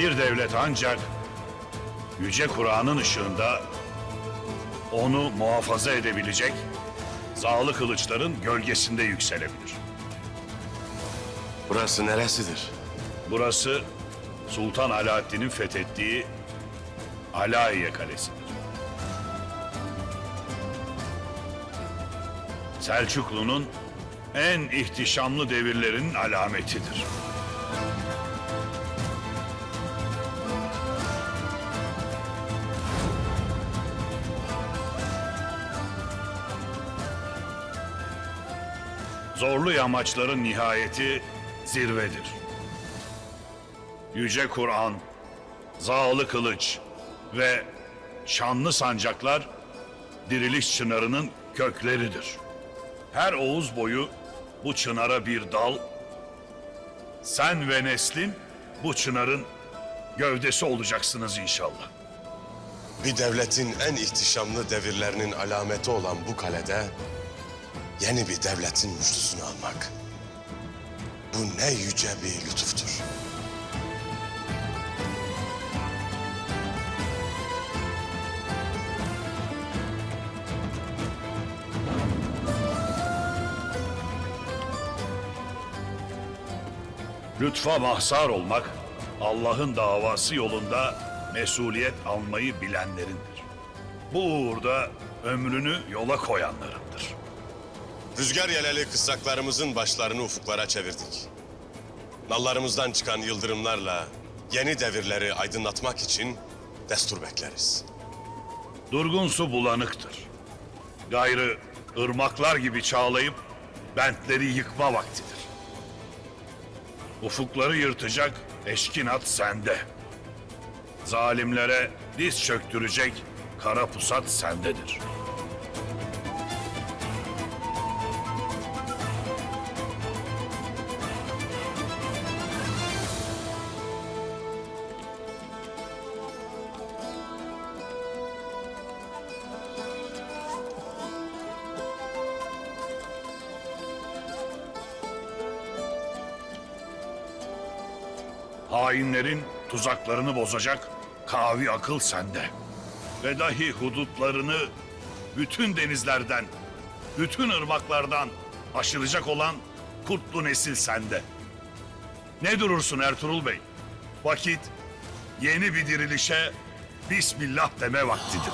Bir devlet ancak yüce Kur'an'ın ışığında onu muhafaza edebilecek zağlı kılıçların gölgesinde yükselebilir. Burası neresidir? Burası Sultan Alaaddin'in fethettiği Alahiye Kalesi'dir. Selçuklu'nun en ihtişamlı devirlerin alametidir. Zorlu yamaçların nihayeti zirvedir. Yüce Kur'an, zağlı kılıç ve şanlı sancaklar diriliş çınarının kökleridir. Her Oğuz boyu bu çınara bir dal, sen ve neslin bu çınarın gövdesi olacaksınız inşallah. Bir devletin en ihtişamlı devirlerinin alameti olan bu kalede yeni bir devletin muştusunu almak. Bu ne yüce bir lütuftur. Lütfa mahzar olmak, Allah'ın davası yolunda mesuliyet almayı bilenlerindir. Bu uğurda ömrünü yola koyanlarındır. Rüzgar yeleli kısraklarımızın başlarını ufuklara çevirdik. Nallarımızdan çıkan yıldırımlarla yeni devirleri aydınlatmak için destur bekleriz. Durgun su bulanıktır. Gayrı ırmaklar gibi çağlayıp bentleri yıkma vaktidir. Ufukları yırtacak eşkin at sende. Zalimlere diz çöktürecek kara pusat sendedir. Hainlerin tuzaklarını bozacak kavi akıl sende. Ve dahi hudutlarını bütün denizlerden, bütün ırmaklardan aşıracak olan kurtlu nesil sende. Ne durursun Ertuğrul Bey? Vakit yeni bir dirilişe Bismillah deme vaktidir.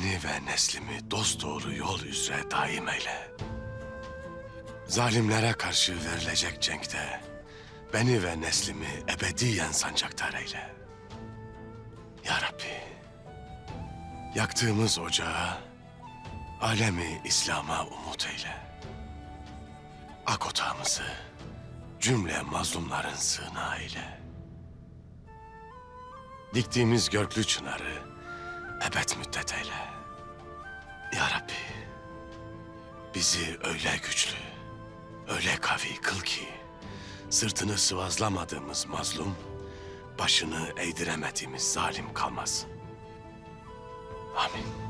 Beni ve neslimi dosdoğru yol üzere daim eyle. Zalimlere karşı verilecek cenkte beni ve neslimi ebediyen sancaktar eyle. Ya Rabbi, yaktığımız ocağı alemi İslam'a umut eyle. Ak otağımızı cümle mazlumların sığınağı eyle. Diktiğimiz görklü çınarı ebed müddet eyle. Ya Rabbi, bizi öyle güçlü, öyle kavi kıl ki sırtını sıvazlamadığımız mazlum, başını eğdiremediğimiz zalim kalmasın. Amin.